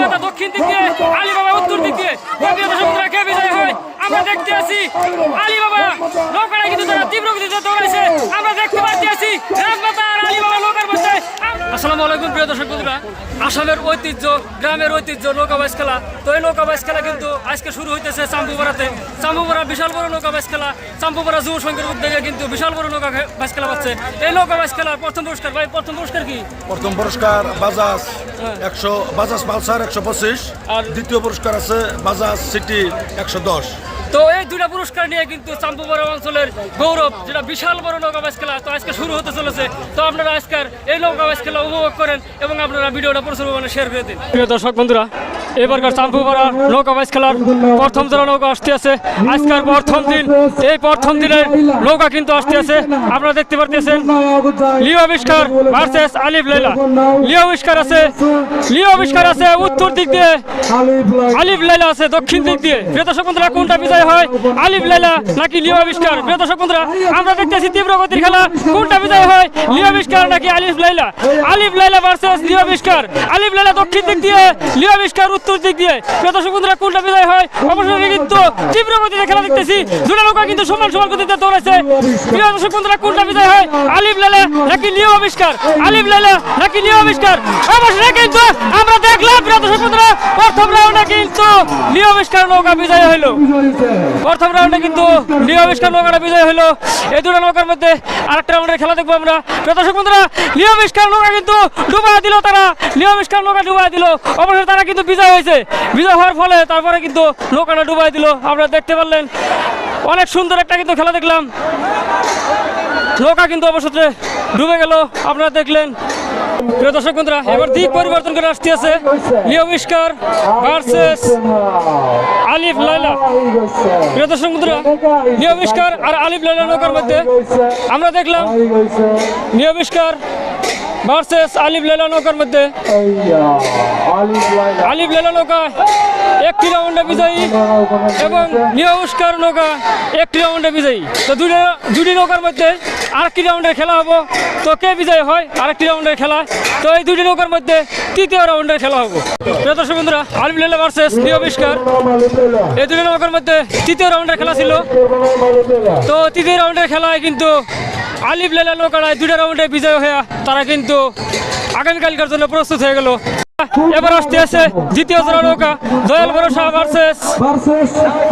রাজমাতা দক্ষিণ দিকে আলিবাবা উত্তর দিকে। কে বিজয় হয়? আমরা দেখতে আছি আলিবাবা। নৌকাটা কিন্তু তারা তীব্র গতিতে দৌড়াইছে। আমরা দেখতে পাচ্ছি আছি রাজমাতা আর আলিবাবা মধ্যে আসসালামু আলাইকুম প্রিয় দর্শক বন্ধুরা। আসামের ঐতিহ্য গ্রামের ঐতিহ্য নৌকা বাইশ খেলা। তো এই নৌকা বাইশ খেলা কিন্তু আজকে শুরু হইতেছে চাম্পুপাড়াতে চাম্পুপাড়া বিশাল বড় নৌকা বাইশ খেলা চাম্পুপাড়া যুব সংঘের উদ্যোগে কিন্তু বিশাল বড় নৌকা খেলা পাচ্ছে এই নৌকা বাইশ খেলার প্রথম পুরস্কার ভাই প্রথম পুরস্কার কি? প্রথম পুরস্কার বাজাজ একশো বাজাজ পালসার একশো পঁচিশ। আর দ্বিতীয় পুরস্কার আছে বাজাজ সিটি একশো দশ। তো এই দুইটা পুরস্কার নিয়ে কিন্তু চাম্পুপাড়া অঞ্চলের গৌরব, যেটা বিশাল বড় নৌকা বাইশ খেলা। তো আজকে শুরু হতে চলেছে। তো আপনারা আজকের এই নৌকা বাইশ খেলা উপভোগ করেন এবং আপনারা ভিডিওটা প্রচুর পরিমাণে শেয়ার করে দিন। প্রিয় দর্শক, বন্ধুরা, এবারকার চাম্পুপাড়া নৌকা বাইশ খেলার প্রথম যারা নৌকা আসতে আছে। আজকের প্রথম দিন, এই প্রথম দিনের নৌকা কিন্তু আসতে আছে। আপনারা দেখতে পারতেছেন, লিও আবিষ্কার ভার্সেস আলিফ লাইলা লিও আবিষ্কার আছে, লিও আবিষ্কার আছে উত্তর দিক দিয়ে। আলিফ লাইলা আছে দক্ষিণ দিক দিয়ে। প্রিয় দর্শক, বন্ধুরা, কোনটা বিজয় হয়। আলিফ লাইলা নাকি লিও আবিষ্কার? প্রিয় দর্শক বন্ধুরা, আমরা দেখতেছি তীব্র গতির খেলা। কোনটা বিজয় হয়? লিও আবিষ্কার নাকি আলিফ লাইলা? আলিফ লাইলা ভার্সেস লিও আবিষ্কার। আলিফ লাইলা দক্ষিণ দিক দিয়ে, লিও আবিষ্কার উত্তর দিক দিয়ে। প্রিয় দর্শক বন্ধুরা, কোনটা বিজয় হয়? অবশ্যই কিন্তু তীব্র গতিতে খেলা দেখতেছি। দুটো নৌকা কিন্তু সমান সমান গতিতে দৌড়াচ্ছে প্রিয় দর্শক বন্ধুরা, কোনটা বিজয় হয়? আলিফ লাইলা নাকি লিও আবিষ্কার? আলিফ লাইলা নাকি লিও আবিষ্কার? অবশ্যই কিন্তু আমরা দেখলাম, প্রিয় দর্শক বন্ধুরা, প্রথম রাউন্ডে কিন্তু লিও আবিষ্কার নৌকা বিজয় হলো। প্রথম রাউন্ডে কিন্তু লিও আবিষ্কার নৌকাটা বিজয় হলো। এই দুটো নৌকার মধ্যে আরেকটা রাউন্ডের খেলা দেখব আমরা। দর্শক বন্ধুরা লিও আবিষ্কার নৌকা কিন্তু ডুবা দিল তারা। লিও আবিষ্কার নৌকা ডুবাই দিল। অবশ্যই তারা কিন্তু বিজয় হয়েছে। বিজয় হওয়ার ফলে তারপরে কিন্তু নৌকাটা ডুবাই দিল। আপনারা দেখতে পারলেন, অনেক সুন্দর একটা কিন্তু খেলা দেখলাম। নৌকা কিন্তু অবশ্যই ডুবে গেল। আপনারা দেখলেন। দর্শক বন্ধুরা, এবার দিক পরিবর্তন করে আসতে আছে লিও আবিষ্কার ভার্সেস আলিফ লাইলা প্রিয় দর্শক বন্ধুরা, লিও আর আলিফ লাইলা নৌকার মধ্যে আমরা দেখলাম, লিও আবিষ্কার ভার্সেস আলিফ লাইলা নৌকার মধ্যে। আলিফ লাইলা নৌকা, একটি রাউন্ডে বিজয়ী এবং আবিষ্কার নৌকা, একটি রাউন্ডে বিজয়ী। তো দুটি দুটি নৌকার মধ্যে আরেকটি রাউন্ডের খেলা হব। তো কে বিজয়ী হয়? আরেকটি রাউন্ডের খেলা। তো এই দুটি নৌকার মধ্যে তৃতীয় রাউন্ডের খেলা হব। প্রিয় দর্শক বন্ধুরা, আলিফ লাইলা ভার্সেস আবিষ্কার এই দুটি নৌকার মধ্যে তৃতীয় রাউন্ডের খেলা ছিল। তো তৃতীয় রাউন্ডের খেলায় কিন্তু আলিফ লেলা নৌকাড়ায় দুটা রাউন্ডে বিজয় হয়ে তারা কিন্তু আগামীকালকার জন্য প্রস্তুত হয়ে গেল। এবার আসতে আছে দ্বিতীয় জোড়া নৌকা। দয়াল ভরসা ভার্সেস। ভার্সেস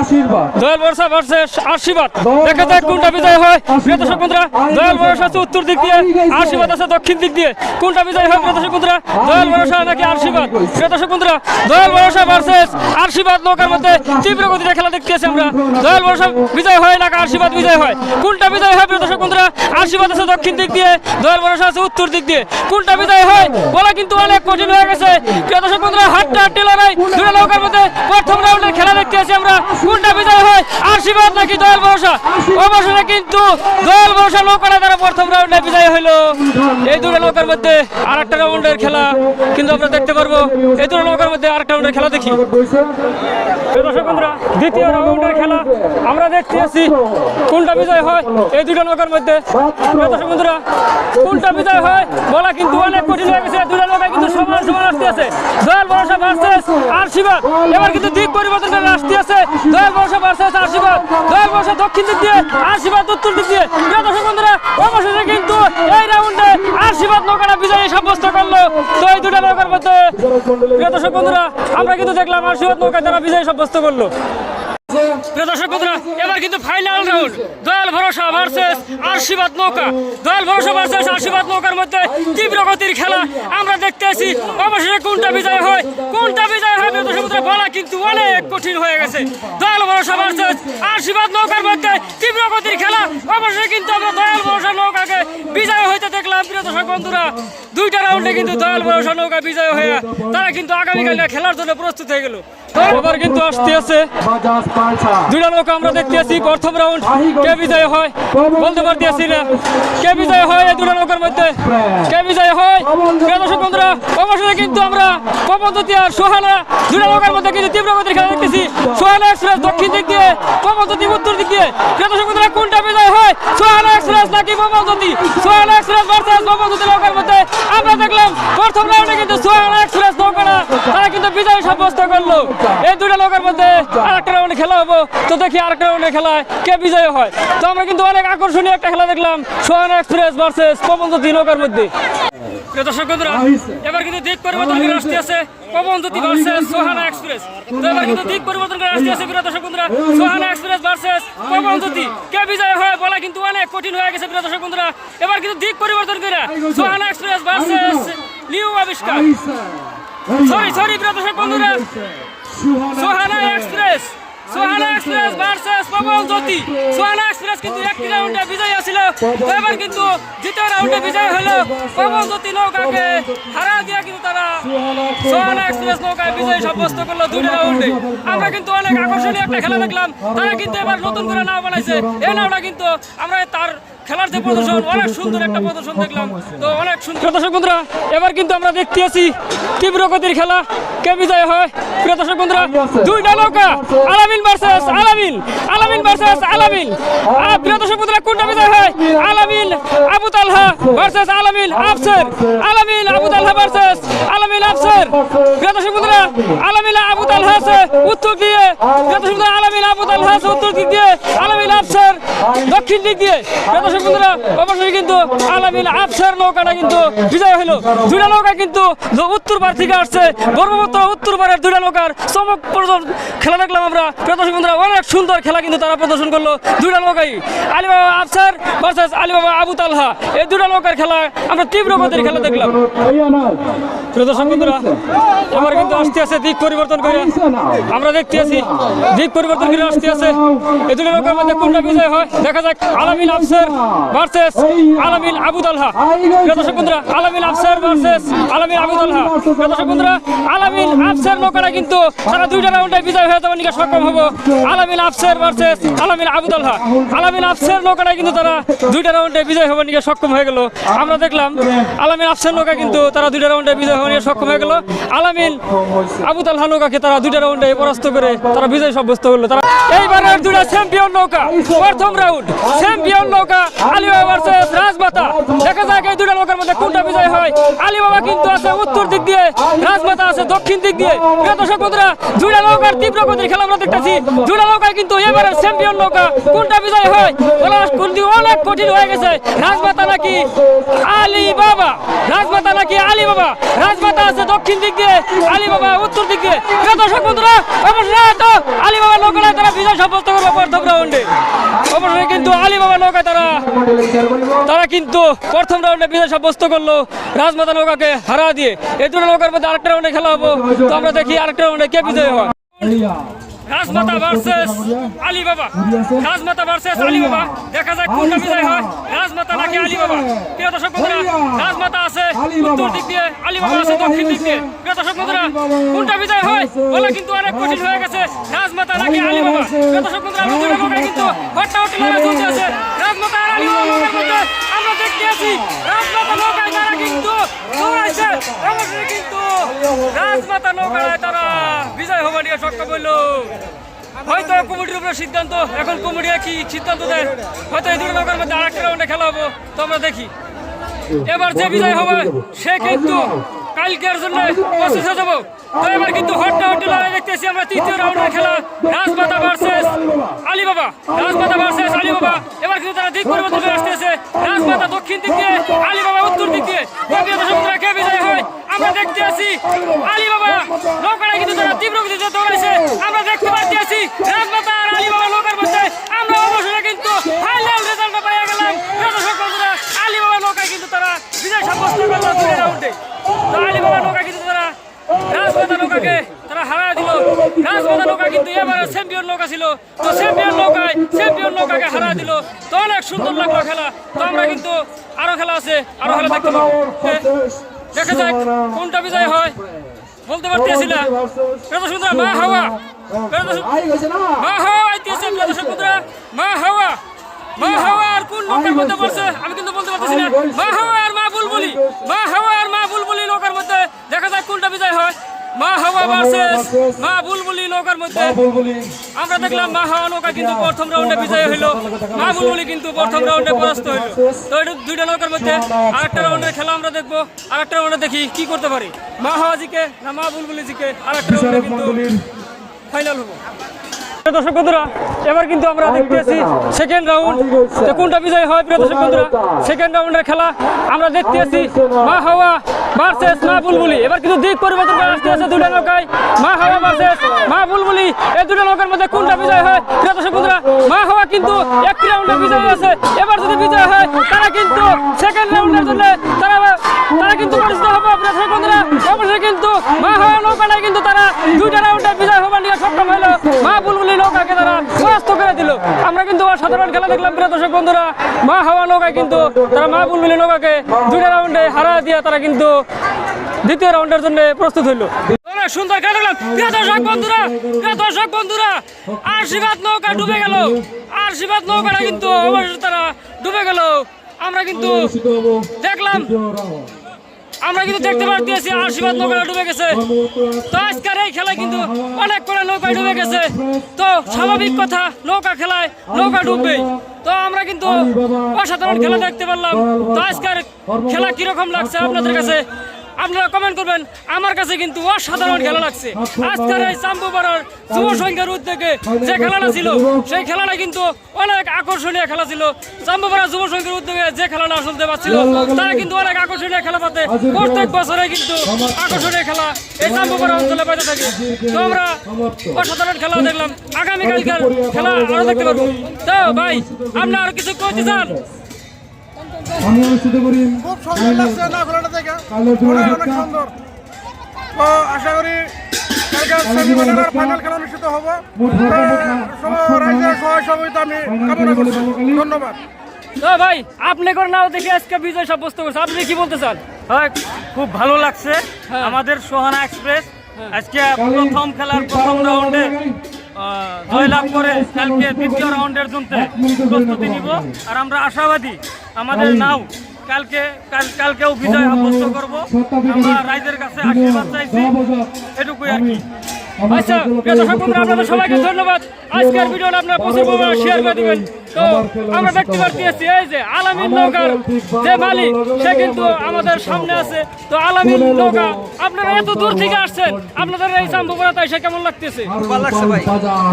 আশীর্বাদ। দয়াল ভরসা ভার্সেস আশীর্বাদ। দেখা যাক কোনটা বিজয় হয়। প্রিয় দর্শক বন্ধুরা দয়াল ভরসা আছে উত্তর দিক দিয়ে আশীর্বাদ আছে দক্ষিণ দিক দিয়ে। কোনটা বিজয় হয় প্রিয় দর্শক বন্ধুরা? দয়াল ভরসা নাকি আশীর্বাদ? প্রিয় দর্শক বন্ধুরা দয়াল ভরসা ভার্সেস আশীর্বাদ নৌকার মধ্যে তীব্র গতিতে খেলা দেখতেছি আমরা। দয়াল ভরসা বিজয় হয় নাকি আশীর্বাদ বিজয় হয়? কোনটা বিজয় হয় প্রিয় দর্শক বন্ধুরা? আশীর্বাদ আছে দক্ষিণ দিক দিয়ে দয়াল ভরসা আছে উত্তর দিক দিয়ে। কোনটা বিজয় হয়? বলা কিন্তু অনেক কঠিন হয়ে গেছে। দর্শক বন্ধুরা, হাটটা হাট্টি লড়াই দুটো নৌকার মধ্যে প্রথম রাউন্ডের খেলা দেখতে আছি আমরা। কোনটা আশীর্বাদ নাকি দয়াল ভরসা? অবশ্যই কিন্তু দয়াল ভরসা নৌকাটা তারা প্রথম রাউন্ডে বিজয় হইল। এই দুটো নৌকার মধ্যে আর একটা রাউন্ডের খেলা কিন্তু আমরা দেখতে পারব। এই দুটো নৌকার মধ্যে আরেকটা রাউন্ডের খেলা দেখি। দর্শক বন্ধুরা, দ্বিতীয় রাউন্ডের খেলা আমরা দেখতে আছি। কোনটা বিজয় হয়? এই দুটো নৌকার মধ্যে। দর্শক বন্ধুরা, কোনটা বিজয় হয়? বলা কিন্তু অনেক কঠিন হয়ে গেছে। দুটো নৌকা কিন্তু সমান সমান আসতে আছে। দয়াল ভরসা ভার্সেস আশীর্বাদ। এবার কিন্তু দিক পরিবর্তন করে আসতে আছে। দয়াল ভরসা ভার্সেস আশীর্বাদ। দয়াল ভরসা দক্ষিণ দিক দিয়ে, আশীর্বাদ উত্তর দিক দিয়ে। প্রিয় দর্শক বন্ধুরা, অবশেষে কিন্তু এই রাউন্ডে আশীর্বাদ নৌকাটা বিজয়ী সাব্যস্ত করল। তো এই দুটা নৌকার মধ্যে, প্রিয় দর্শক বন্ধুরা, আমরা কিন্তু দেখলাম আশীর্বাদ নৌকা তারা বিজয়ী সাব্যস্ত করল। আশীর্বাদ নৌকার মধ্যে তীব্র গতির খেলা অবশেষে কিন্তু আমরা দয়াল ভরসা নৌকাকে বিজয় হইতে দেখলাম। প্রিয় দর্শক বন্ধুরা, দুইটা রাউন্ডে কিন্তু দয়াল ভরসা নৌকা বিজয় হয়ে তারা কিন্তু আগামীকাল খেলার জন্য প্রস্তুত হয়ে গেল। এবার কিন্তু আসতে আছে। দুইটা লোক আমরা দেখতে আছি। প্রথম রাউন্ড কে বিজয় হয়? বলতে পারতেছি না। কে বিজয় হয় এই দুটো নৌকার মধ্যে? কে বিজয় হয়? দর্শক বন্ধুরা অবশ্যই কিন্তু আমরা পবনজ্যোতি আর সোহানা দুটো নৌকার মধ্যে কিন্তু তীব্র গতির খেলা দেখতেছি। সোহানা এক্সপ্রেস দক্ষিণ দিক দিয়ে পবনজ্যোতি উত্তর দিক দিয়ে। দর্শক বন্ধুরা, কোনটা বিজয় হয়? সোহানা এক্সপ্রেস নাকি পবনজ্যোতি সোহানা এক্সপ্রেস ভার্সেস পবনজ্যোতি নৌকার মধ্যে আমরা দেখলাম প্রথম রাউন্ডে কিন্তু সোহানা এক্সপ্রেস নৌকাটা তারা কিন্তু বিজয় সাব্যস্ত করল। এই দুটা লোকের মধ্যে আরেকটা রাউন্ডে খেলা হব। তো দেখি আরেকটা রাউন্ডে খেলায় কে বিজয় হয়? তো আমরা কিন্তু অনেক আকর্ষণীয় একটা খেলা দেখলাম। সোহানা এক্সপ্রেস ভার্সেস পবনজ্যোতি নৌকার মধ্যে। এবার কিন্তু দিক পরিবর্তন করে আছে সোহানা এক্সপ্রেস। এবার কিন্তু দিক পরিবর্তন করে সোহানা এক্সপ্রেস ভার্সেস পবনজ্যোতি কে বিজয় বলা কিন্তু অনেক কঠিন হয়ে গেছে এবার কিন্তু দিক পরিবর্তন সোহানা এক্সপ্রেস আবিষ্কার। সরি সরি প্রিয় দর্শক বন্ধুরা Sohana express Sohana express versus Pabon Jyoti Sohana express কিন্তু একটি রাউন্ডে বিজয় আছিল তো এবার কিন্তু দ্বিতীয় রাউন্ডে বিজয় হলো পবন জ্যোতি নৌকাকে হারা দিয়ে কিন্তু তারা সোহানা এক্সপ্রেস নৌকায় বিজয় সাব্যস্ত করল দুইটা রাউন্ডে আমরা কিন্তু অনেক আকর্ষণীয় একটা খেলা দেখলাম তারা কিন্তু এবার নতুন করে নাও বানাইছে এই নাওটা কিন্তু আমরা তার খেলার যে প্রদর্শন অনেক সুন্দর একটা প্রদর্শন দেখলাম। তো অনেক সুন্দর। দর্শক বন্ধুরা এবার কিন্তু আমরা দেখতে আছি তীব্র গতির খেলা কে বিজয় হয়? প্রিয় দর্শক বন্ধুরা দুইটা নৌকা আলামিন ভার্সেস আলামিন আলামিন ভার্সেস আলামিন। প্রিয় দর্শক বন্ধুরা কোনটা বিজয় হয়? আলামিন আবু তালহা ভার্সেস আলামিন আফসর। আলামিন আবু তালহা ভার্সেস আলামিন আফসর প্রিয় বন্ধুরা আলামিন আবু তালহা আছে উত্তর দিয়ে প্রিয় বন্ধুরা আলামিন আবু তালহা আছে উত্তর দিক দিয়ে আলামিন আফসর দক্ষিণ দিক দিয়ে। প্রিয় বন্ধুরা অবশ্যই কিন্তু আলামিন আফসার নৌকাটা কিন্তু বিজয় হলো। দুইটা নৌকা কিন্তু উত্তর পার থেকে আসছে। ব্রহ্মপুত্র উত্তর পারের দুইটা নৌকার চমক প্রদর্শন খেলা দেখলাম আমরা। প্রিয় দর্শক বন্ধুরা অনেক সুন্দর খেলা কিন্তু তারা প্রদর্শন করল দুইটা নৌকাই। আলিবাবা আফসার ভার্সেস আলিবাবা আবু তালহা। এই দুইটা নৌকার খেলা আমরা তীব্র গতির খেলা দেখলাম। প্রিয় দর্শক বন্ধুরা কিন্তু আসতে আছে দিক পরিবর্তন করে। আমরা দেখতে আছি, দিক পরিবর্তন করে আসতে আছে দুটো নৌকার মধ্যে কোনটা বিজয় হয়, দেখা যাক। আলামিন আফসার ভার্সেস আলামিন দর্শক বন্ধুরা, আলামিন আফসার ভার্সেস আলামিন দর্শক বন্ধুরা, আলামিন আফসার নৌকাটা কিন্তু তারা দুইটা রাউন্ডে বিজয় হয়ে যাওয়ার নিকে সক্ষম হব। আলামিন আফসার ভার্সেস আলামিন আবু আলামিন আফসার নৌকাটা কিন্তু তারা দুইটা রাউন্ডে বিজয় হওয়ার নিকে সক্ষম হয়ে গেল। আমরা দেখলাম, আলামিন আফসার নৌকা কিন্তু তারা দুইটা রাউন্ডে বিজয় হওয়ার নিকে সক্ষম হয়ে গেল। আলামিন আবু তালহা নৌকাকে তারা দুইটা রাউন্ডে পরাস্ত করে তারা বিজয় সাব্যস্ত করল। তারা এইবারের দুইটা চ্যাম্পিয়ন নৌকা, প্রথম রাউন্ড চ্যাম্পিয়ন নৌকা আলিবাবা ভার্সেস রাজমাতা। দেখা যাক এই দুইটা নৌকার মধ্যে কোনটা বিজয় হয়। আলিবাবা কিন্তু আছে উত্তর দিক দিয়ে, রাজমাতা আছে দক্ষিণ দিক দিয়ে। প্রিয় দর্শক বন্ধুরা, দুইটা নৌকার তীব্র গতির খেলা আমরা দেখতেছি। দুইটা নৌকায় কিন্তু এবারে চ্যাম্পিয়ন নৌকা, কোনটা বিজয় হয়? অনেক কঠিন হয়ে গেছে। রাজমাতা নাকি আলী বাবা? রাজমাতা নাকি আলী বাবা? রাজমাতা আছে দক্ষিণ দিক দিয়ে আলী বাবা উত্তর দিক দিয়ে। দর্শক বন্ধুরা অবশ্যই তো আলী বাবা নৌকায় তারা বিজয় সাব্যস্ত করবে প্রথম রাউন্ডে অবশ্যই কিন্তু আলী বাবা নৌকায় তারা তারা কিন্তু প্রথম রাউন্ডে বিজয় সাব্যস্ত করল রাজমাতা নৌকাকে হারা দিয়ে। এই দুটো নৌকার মধ্যে আরেকটা রাউন্ডে খেলা হব। তো আমরা দেখি আরেকটা রাউন্ডে কে বিজয় হয়। রাজমাতা ভার্সেস আলী বাবা রাজমাতা ভার্সেস আলী বাবা দেখা যাক কোনটা বিজয় হয়? রাজমাতা নাকি আলী বাবা প্রিয় দর্শক বন্ধুরা রাজমাতা আছে উত্তর দিক দিয়ে আলী বাবা আছে দক্ষিণ দিক দিয়ে। প্রিয় দর্শক বন্ধুরা কোনটা বিজয় হয়? বলে কিন্তু অনেক কঠিন হয়ে গেছে। রাজমাতা নাকি আলী বাবা প্রিয় দর্শক বন্ধুরা আমরা দুটো নৌকায় কিন্তু হট্টাহট্টি লড়াই চলতে আছে। রাজমাতা আর আলী বাবা আমরা দেখতে আছি রাজমাতা নৌকায় তারা কিন্তু দৌড়াইছে। অবশ্যই কিন্তু রাজমাতা নৌকায় তারা নিয়ে সক্ষম হইল হয়তো কমিটির উপরে সিদ্ধান্ত, এখন কমিটি কি সিদ্ধান্ত দেয়? হয়তো এই দুটো লোকের মধ্যে আরেকটা রাউন্ডে খেলা হব। তো আমরা দেখি। এবার যে বিজয় হবে, সে কিন্তু কালকের জন্য প্রস্তুত হয়ে যাব তো এবার কিন্তু হট্টা হট্টা লড়াই দেখতেছি আমরা, তৃতীয় রাউন্ডের খেলা, রাজমাতা ভার্সেস আলী বাবা রাজমাতা ভার্সেস আলী বাবা এবার কিন্তু তারা দিক পরিবর্তন করে আসতেছে। রাজমাতা দক্ষিণ দিক দিয়ে আলী বাবা উত্তর দিক দিয়ে কে বিজয় হয়? আমরা দেখতে আছি আলী বাবা নৌকাটা কিন্তু তারা তীব্র গতিতে দৌড়াইছে। আমরা দেখতে পাচ্ছি রাজমাতা আর আলী বাবা নৌকার মধ্যে। আমরা অবশ্যই কিন্তু ফাইনাল হ্যাঁ, কোনটা বিজয় হয়। বলতে পারতেছি না। প্রিয় মা হাওয়া। হাওয়া আইতেছে মা হাওয়া। মা হাওয়া আর কোন নৌকার মধ্যে আমি কিন্তু বলতে পারতেছি না। মা হাওয়া মা মা বুলবুলি নৌকার মধ্যে। আমরা দেখলাম মা হাওয়া নৌকা কিন্তু প্রথম রাউন্ডে বিজয় হলো মা বুলবুলি কিন্তু প্রথম রাউন্ডে পরাস্ত হলো তো এটা দুইটা নৌকার মধ্যে আরেকটা রাউন্ডের খেলা আমরা দেখব। আরেকটা রাউন্ডে দেখি কি করতে পারি। মা হাওয়া জিকে না মা বুলবুলি জিকে আরেকটা রাউন্ডে কিন্তু ফাইনাল হব। দর্শক বন্ধুরা এবার কিন্তু আমরা দেখতেছি সেকেন্ড রাউন্ড। কোনটা বিজয় হয় প্রিয় দর্শক বন্ধুরা? সেকেন্ড রাউন্ডের খেলা আমরা দেখতেছি মা হাওয়া ভার্সেস, মা বুলবুলি। এবার কিন্তু দিক পরিবর্তন করে আসতে আছে দুটো নৌকায়। মা হাওয়া ভার্সেস, মা বুলবুলি, এই দুটো নৌকার মধ্যে কোনটা বিজয় হয়? প্রিয় দর্শক বন্ধুরা, মা হাওয়া কিন্তু একটি রাউন্ডে বিজয় আছে এবার যদি বিজয় হয়, তারা কিন্তু সেকেন্ড রাউন্ডের জন্য তারা তারা কিন্তু পরিচিত হবে, প্রিয় দর্শক বন্ধুরা। অবশ্যই কিন্তু মা হাওয়া নৌকাটাই কিন্তু তারা দুইটা রাউন্ডে বিজয় হবার নিয়ে সক্ষম হলো। মা বুলবুলি নৌকাকে তারা পরাস্ত করে দিল। আমরা সাধারণ খেলা দেখলাম, প্রিয় দর্শক বন্ধুরা। মা হাওয়া নৌকায় কিন্তু, তারা মা বুলবুলি নৌকাকে দুইটা রাউন্ডে হারা দিয়ে তারা কিন্তু দ্বিতীয় রাউন্ডের জন্য প্রস্তুত হইল। সুন্দর কাটালাম প্রিয় দর্শক বন্ধুরা, প্রিয় দর্শক বন্ধুরা, আশীর্বাদ নৌকা ডুবে গেল। আশীর্বাদ নৌকাটা কিন্তু অবশ্যই তারা ডুবে গেল। আমরা কিন্তু দেখলাম আমরা কিন্তু দেখতে পারতেছি আশীর্বাদ নৌকা ডুবে গেছে। তো আজকের এই খেলায় কিন্তু অনেক করে নৌকায় ডুবে গেছে। তো স্বাভাবিক কথা, নৌকা খেলায় নৌকা ডুববে। তো আমরা কিন্তু অসাধারণ খেলা দেখতে পারলাম। তো আজকের খেলা কীরকম লাগছে আপনাদের কাছে? আপনারা কমেন্ট করবেন, আমার কাছে কিন্তু অসাধারণ খেলা লাগছে। আজকের এই চাম্বুপাড়ার যুব সংখ্যার উদ্যোগে যে খেলাটা ছিল, সেই খেলাটা কিন্তু অনেক আকর্ষণীয় খেলা ছিল। চাম্বুপাড়া যুব সংখ্যার উদ্যোগে যে খেলাটা আসলে পাচ্ছিল তারা কিন্তু অনেক আকর্ষণীয় খেলা পাতে। প্রত্যেক বছরে কিন্তু আকর্ষণীয় খেলা এই চাম্বুপাড়া অঞ্চলে পাইতে থাকে। তো আমরা অসাধারণ খেলা দেখলাম। আগামীকালকার খেলা আরও দেখতে পারব। তো ভাই, আপনি আরও কিছু করতে চান? আমি অনুষ্ঠিত করি। খুব সুন্দর লাগছে না অনেক সুন্দর। তো আশা করি ফাইনাল খেলা অনুষ্ঠিত হব। ধন্যবাদ। তো ভাই আপনি করে নাও দেখে আজকে বিজয় সাব্যস্ত করছে। আপনি কি বলতে চান? খুব ভালো লাগছে। হ্যাঁ। আমাদের সোহানা এক্সপ্রেস। আজকে প্রথম খেলার প্রথম রাউন্ডে জয়লাভ করে কালকে দ্বিতীয় রাউন্ডের জন্য প্রস্তুতি নিব। আর আমরা আশাবাদী, আমাদের নাও, কালকে, কাল- কালকেও বিজয় আবদ্ধ করব। আমরা রাইজের কাছে আশীর্বাদ চাইছি, এটুকুই আর কি। আচ্ছা আপনাদের সবাইকে ধন্যবাদ। আজকের ভিডিওটা আপনারা প্রচুর শেয়ার করে দিবেন। তো আমরা দেখতে পাচ্ছি এই যে আলামিন নৌকার যে মালিক সে কিন্তু আমাদের সামনে আছে। তো আলামিন নৌকা আপনারা এত দূর থেকে আসছেন আপনাদের এই চাম্বুপুরা তাই সে কেমন লাগতেছে? ভালো লাগছে ভাই।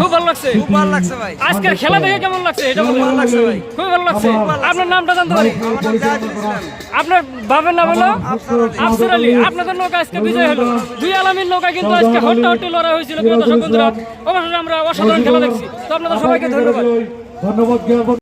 খুব ভালো লাগছে। খুব ভালো লাগছে ভাই। আজকের খেলা দেখে কেমন লাগছে এটা বলুন। ভালো লাগছে ভাই। খুবই ভালো লাগছে। আপনার নামটা জানতে পারি? আপনার বাবার নাম হলো আফসার আলী। আপনাদের নৌকা আজকে বিজয় হলো। দুই আলামিন নৌকা কিন্তু আজকে হট্টা হট্টি লড়াই হয়েছিল প্রিয় দর্শক বন্ধুরা। অবশ্যই আমরা অসাধারণ খেলা দেখছি। তো আপনাদের সবাইকে ধন্যবাদ। ধন্যবাদ জ্ঞাপন